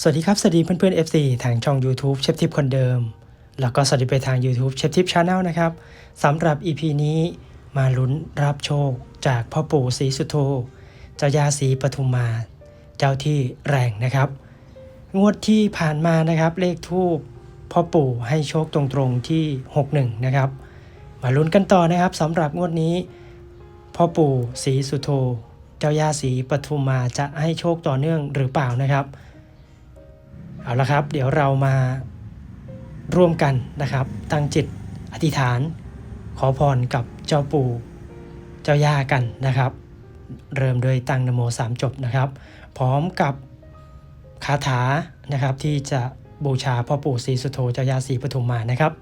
สวัสดีครับ สวัสดีเพื่อนๆ FC ทางช่อง YouTube เชฟทิปคนเดิม แล้วก็สวัสดีไปทาง YouTube เชฟทิปชาแนลนะครับสำหรับ EP นี้มาลุ้นรับโชคจากพ่อปู่ศรีสุโธเจ้ายาศรีปทุมมา เจ้าที่แรงนะครับ งวดที่ผ่านมานะครับ เลขทูปพ่อปู่ให้โชคตรงๆที่ 61 นะครับ มาลุ้นกันต่อนะครับสำหรับงวดนี้พ่อปู่ศรีสุโธเจ้ายาศรีปทุมมาจะให้โชคต่อเนื่องหรือเปล่านะครับ เอาละครับ เดี๋ยวเรามาร่วมกันนะครับตั้งจิตอธิษฐาน ขอพรกับเจ้าปู่เจ้าย่ากันนะครับ เริ่มโดยตั้งนโมสามจบนะครับ พร้อมกับคาถานะครับที่จะบูชาพ่อปู่ศรีสุโธเจ้าย่าศรีปฐุมมานะครับ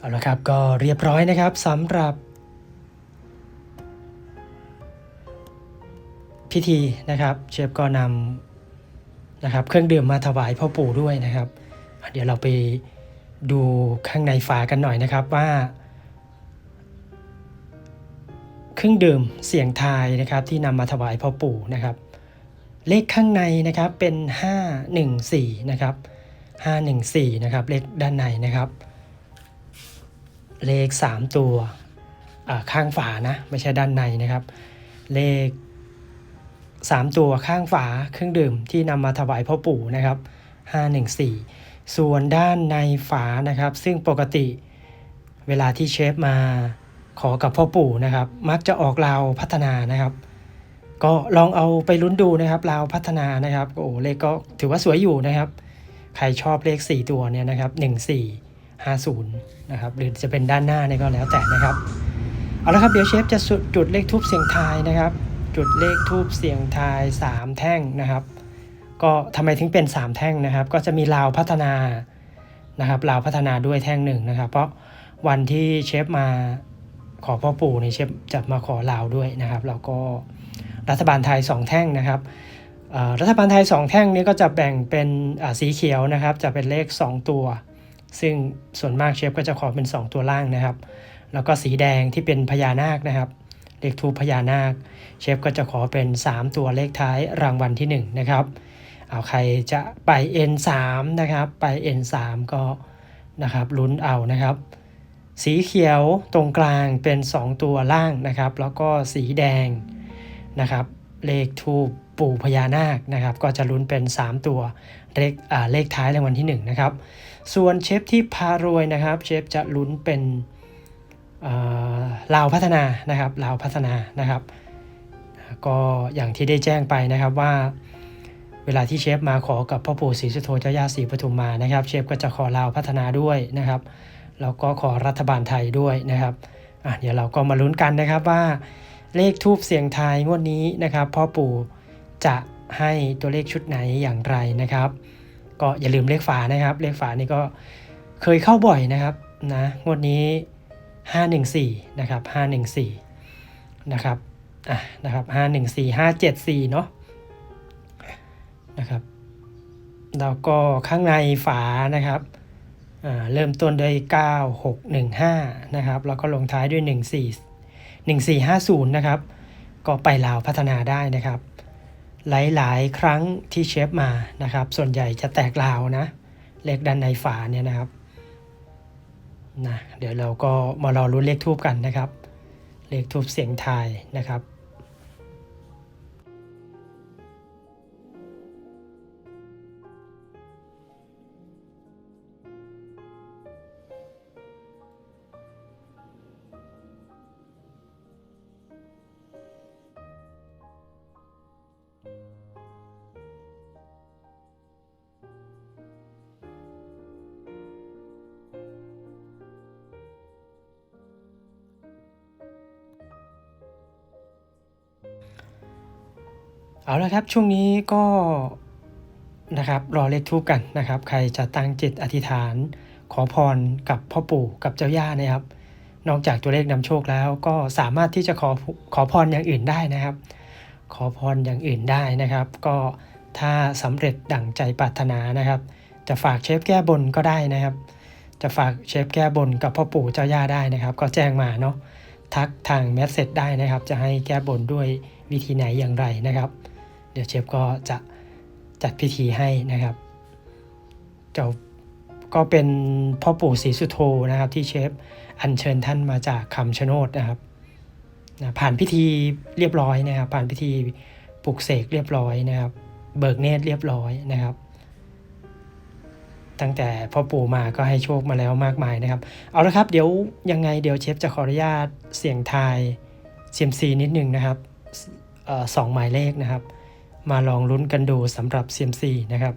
เอาละครับก็เรียบร้อยนะครับสำหรับ พิธีนะครับ เชฟก็นำนะครับ เครื่องดื่มมาถวายพ่อปู่ด้วยนะครับ เดี๋ยวเราไปดูข้างในฝากันหน่อยนะครับว่า เครื่องดื่มเสียงทายนะครับที่นำมาถวายพ่อปู่นะครับ เลขข้างในนะครับเป็น 514 นะครับ 514 นะครับเลขด้านในนะครับ เลข 3 ตัวข้างฝานะไม่ใช่ด้านในนะครับ เลข 3 ตัวข้างฝาเครื่องดื่มที่นำมาถวายพ่อปู่นะครับ 514 ส่วนด้านในฝานะครับ ซึ่งปกติเวลาที่เชฟมาขอกับพ่อปู่นะครับ มักจะออกราวพัฒนานะครับ ก็ลองเอาไปลุ้นดูนะครับราวพัฒนานะครับโอ้เลขก็ถือว่าสวยอยู่นะครับ ใครชอบเลข 4 ตัวเนี่ยนะครับ 14 50นะครับหรือจะเป็นด้านหน้าเนี่ยก็แล้วแต่นะครับเอาละครับเดี๋ยวเชฟจะสุดจุดเลขทูบเสียงทายนะครับ จุดเลขทูบเสียงทาย 3 แท่งนะครับ ก็ทำไมถึงเป็น 3 แท่งนะครับ ก็จะมีลาวพัฒนานะครับลาวพัฒนาด้วยแท่งหนึ่งนะครับ เพราะวันที่เชฟมาขอพ่อปู่เนี่ยเชฟจะมาขอลาวด้วยนะครับแล้วก็รัฐบาลไทย 2 แท่งนะครับรัฐบาลไทย 2 แท่งนี้ก็จะแบ่งเป็นสีเขียวนะครับ จะเป็นเลข 2 ตัว ซึ่งส่วนมากเชฟก็จะขอเป็น 2 ตัวล่างนะครับ แล้วก็สีแดงที่เป็นพญานาคนะครับ เลขทูพญานาค เชฟก็จะขอเป็น 3 ตัวเลขท้ายรางวัลที่ 1 นะครับ เอาใครจะไป N3 นะครับ ไป N3 ก็นะครับลุ้นเอานะครับ สีเขียวตรงกลางเป็น 2 ตัวล่างนะครับ แล้วก็สีแดงนะครับ เลขทูปปู่พญานาคนะครับ ก็จะลุ้นเป็น 3 ตัวเลขเลขท้ายรางวัลที่1นะครับ ส่วนเชฟที่พารวยนะครับ เชฟจะลุ้นเป็นลาวพัฒนานะครับลาวพัฒนานะครับ ก็อย่างที่ได้แจ้งไปนะครับว่าเวลาที่เชฟมาขอกับพ่อปู่ศรีสุโธเจ้าย่าศรีปทุมมานะครับ เชฟก็จะขอลาวพัฒนาด้วยนะครับแล้วก็ขอรัฐบาลไทยด้วยนะครับเดี๋ยวเราก็มาลุ้นกันนะครับว่า เลขทูบเสียงทายงวดนี้นะครับพ่อปู่จะให้ตัวเลขชุดไหนอย่างไรนะครับ ก็อย่าลืมเลขฝานะครับ เลขฝานี่ก็เคยเข้าบ่อยนะครับนะงวดนี้ 514นะครับ514นะครับอะนะครับ514 574เนาะนะครับแล้วก็ข้างในฝานะครับอ่าเริ่มต้นด้วย 9615 นะครับ แล้วก็ลงท้ายด้วย 14 1450 นะครับ ก็ไปลาวพัฒนาได้นะครับ หลายๆ ครั้งที่เชฟมานะครับ ส่วนใหญ่จะแตกลาวนะเลขด้านในฝาเนี่ยนะครับนะเดี๋ยวเราก็มารอรุ้นเลขทูบกันนะครับ เลขทูบเสียงทายนะครับ เอาละครับช่วงนี้ก็นะครับรอเลขทูบกันนะครับ ใครจะตั้งจิตอธิษฐาน ขอพรกับพ่อปู่กับเจ้าย่านะครับ นอกจากตัวเลขนำโชคแล้วก็สามารถที่จะขอขอพรอย่างอื่นได้นะครับ ขอพรอย่างอื่นได้นะครับ ก็ถ้าสำเร็จดั่งใจปรารถนานะครับ จะฝากเชฟแก้บนก็ได้นะครับ จะฝากเชฟแก้บนกับพ่อปู่เจ้าย่าได้นะครับ ก็แจ้งมาเนาะทักทางแมสเซจได้นะครับ จะให้แก้บนด้วยวิธีไหนอย่างไรนะครับ เดี๋ยวเชฟก็จะจัดพิธีให้นะครับเจ้าก็เป็นพ่อปู่ศรีสุโธนะครับที่เชฟอัญเชิญท่านมาจากคำชะโนดนะครับนะผ่านพิธีเรียบร้อยนะครับ ผ่านพิธีปลุกเสกเรียบร้อยนะครับ เบิกเนตรเรียบร้อยนะครับ ตั้งแต่พ่อปู่มาก็ให้โชคมาแล้วมากมายนะครับ เอาละครับเดี๋ยวยังไงเดี๋ยวเชฟจะขออนุญาตเสี่ยงทายเซียมซีนิดนึงนะครับออสองหมายเลขนะครับ มาลองลุ้นกันดูสำหรับ CMC นะครับ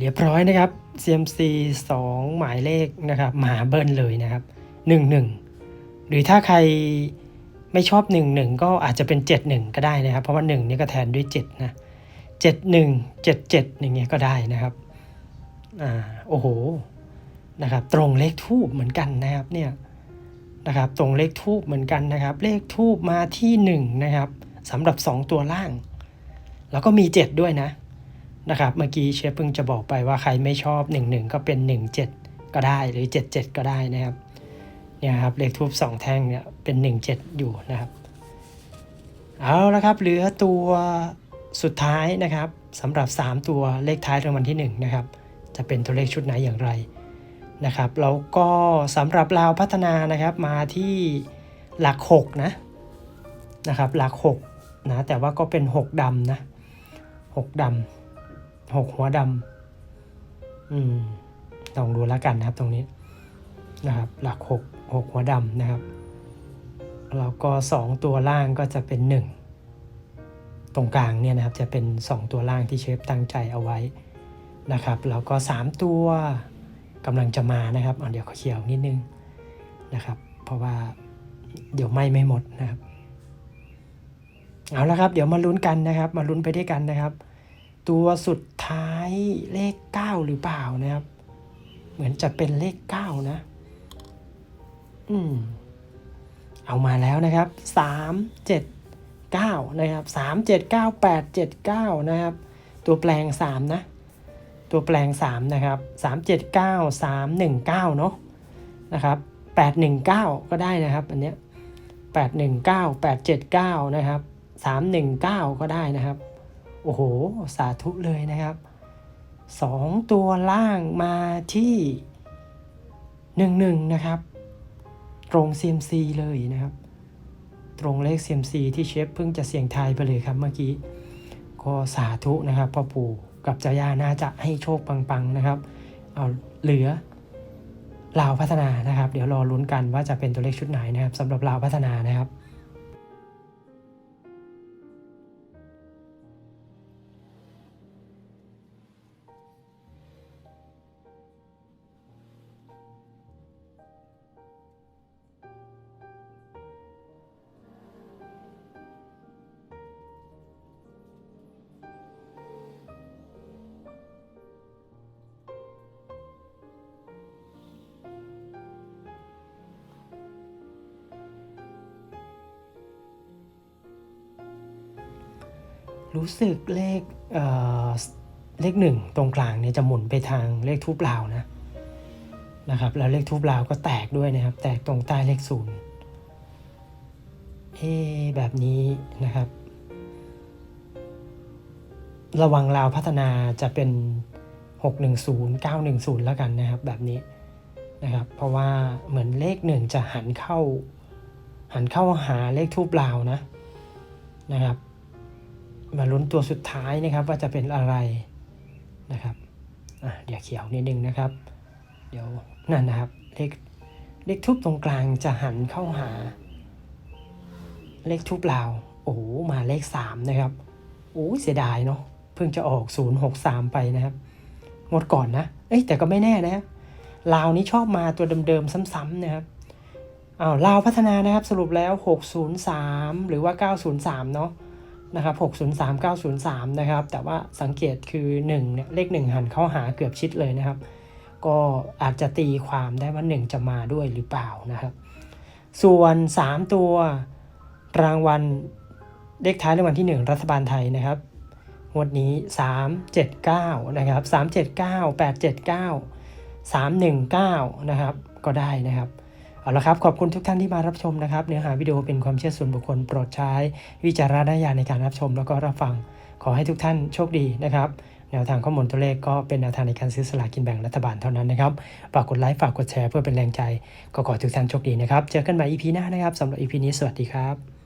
เรียบร้อยนะครับ CMC 2 หมายเลขนะครับมาเบิ้ลเลยนะครับ 11 หรือถ้าใครไม่ชอบ 11 ก็อาจจะเป็น 71 ก็ได้นะครับ เพราะว่า1นี่ก็แทนด้วย7นะ71 77อย่างเงี้ยก็ได้นะครับอ่าโอ้โหนะครับตรงเลขทูบเหมือนกันนะครับเนี่ยนะครับตรงเลขทูบเหมือนกันนะครับ เลขทูบมาที่ 1 นะครับสำหรับ 2 ตัวล่าง แล้วก็มี 7 ด้วยนะ นะครับ เมื่อกี้เชฟเพิ่งจะบอกไปว่าใครไม่ชอบ 11 ก็เป็น 17 ก็ได้หรือ 77 ก็ได้นะครับเนี่ยครับเลขทูบ2แท่งเนี่ยเป็น 17 อยู่นะครับเอาละครับเหลือตัวสุดท้ายนะครับสำหรับ 3 ตัวเลขท้ายรางวัลที่ 1 นะครับ จะเป็นตัวเลขชุดไหนอย่างไรนะครับแล้วก็สำหรับลาวพัฒนานะครับมาที่หลัก 6 นะนะครับหลัก6นะแต่ว่าก็เป็น 6ดำนะ6ดำ หกหัวดำอืมลองดูแล้วกันนะครับตรงนี้นะครับ หลักหกหกหัวดำนะครับ แล้วก็สองตัวล่างก็จะเป็นหนึ่งตรงกลางเนี่ยนะครับจะเป็นสองตัวล่างที่เชฟตั้งใจเอาไว้นะครับแล้วก็สามตัวกำลังจะมานะครับเอาเดี๋ยวเขาเขียวนิดนึงนะครับ เพราะว่าเดี๋ยวไหม่ไม่หมดนะครับ เอาละครับ เดี๋ยวมาลุ้นกันนะครับ มาลุ้นไปด้วยกันนะครับ ตัวสุดท้ายเลข 9 หรือเปล่านะครับ เหมือนจะเป็นเลข 9 นะ อืม เอามาแล้วนะครับ 3 7 9 นะครับ 3 7 9 8 7 9 นะครับ ตัวแปลง 3 นะ ตัวแปลง 3 นะครับ 3 7 9 3 1 9 เนาะนะครับ8 1 9 ก็ได้นะครับ อันเนี้ย8 1 9 8 7 9 นะครับ 3 1 9 ก็ได้นะครับ โอ้โห สาธุเลยนะครับสองตัวล่างมาที่หนึ่งหนึ่งนะครับ ตรง CMC เลยนะครับ ตรงเลข CMC ที่เชฟเพิ่งจะเสี่ยงทายไปเลยครับเมื่อกี้ ก็สาธุนะครับพ่อปู่กับเจ้าย่าน่าจะให้โชคปังๆนะครับ เอาเหลือลาวพัฒนานะครับ เดี๋ยวรอลุ้นกันว่าจะเป็นตัวเลขชุดไหนนะครับสำหรับลาวพัฒนานะครับ รู้สึกเลขเอ่อเลขหนึ่งตรงกลางเนี่ยจะหมุนไปทางเลขทูบลาวนะนะครับแล้วเลขทูบลาวก็แตกด้วยนะครับ แตกตรงใต้เลขศูนย์เอะแบบนี้นะครับ ระวังลาวพัฒนาจะเป็น 610 910 แล้วกันนะครับแบบนี้นะครับ เพราะว่าเหมือนเลขหนึ่งจะหันเข้า หันเข้าหาเลขทูบลาวนะนะครับ มาลุ้นตัวสุดท้ายนะครับ ว่าจะเป็นอะไรนะครับอะเดี๋ยวเขียวนิดนึงนะครับ เดี๋ยวนั่นนะครับเลขเลขทูบตรงกลางจะหันเข้าหา เลขทูบลาว โอ้โหมาเลขสามนะครับโอ้เสียดายเนาะเพิ่งจะออก 063 ไปนะครับงดก่อนนะเอ้ยแต่ก็ไม่แน่นะครับลาวนี้ชอบมาตัวเดิมๆซ้ำๆนะครับอ้าวลาวพัฒนานะครับสรุปแล้ว 603 หรือว่า 903 เนาะ นะครับ603 903 นะครับ แต่ว่าสังเกตคือ1เนี่ยเลข 1 หันเข้าหาเกือบชิดเลยนะครับ ก็อาจจะตีความได้ว่า 1 จะมาด้วยหรือเปล่านะครับ ส่วน 3 ตัวรางวัลเลขท้ายรางวัลที่ 1 รัฐบาลไทยนะครับงวดนี้ 379 นะครับ 379 879 319 นะครับ ก็ได้นะครับ เอาละครับ ขอบคุณทุกท่านที่มารับชมนะครับ เนื้อหาวิดีโอเป็นความเชื่อส่วนบุคคลโปรดใช้ วิจารณญาณในการรับชมแล้วก็รับฟัง ขอให้ทุกท่านโชคดีนะครับ แนวทางข้อมูลตัวเลขก็เป็นแนวทางในการซื้อสลากกินแบ่งรัฐบาลเท่านั้นนะครับ ฝากกดไลค์ฝากกดแชร์เพื่อเป็นแรงใจ ก็ขอทุกท่านโชคดีนะครับ เจอกันใหม่ EP หน้านะครับสำหรับ EP นี้สวัสดีครับ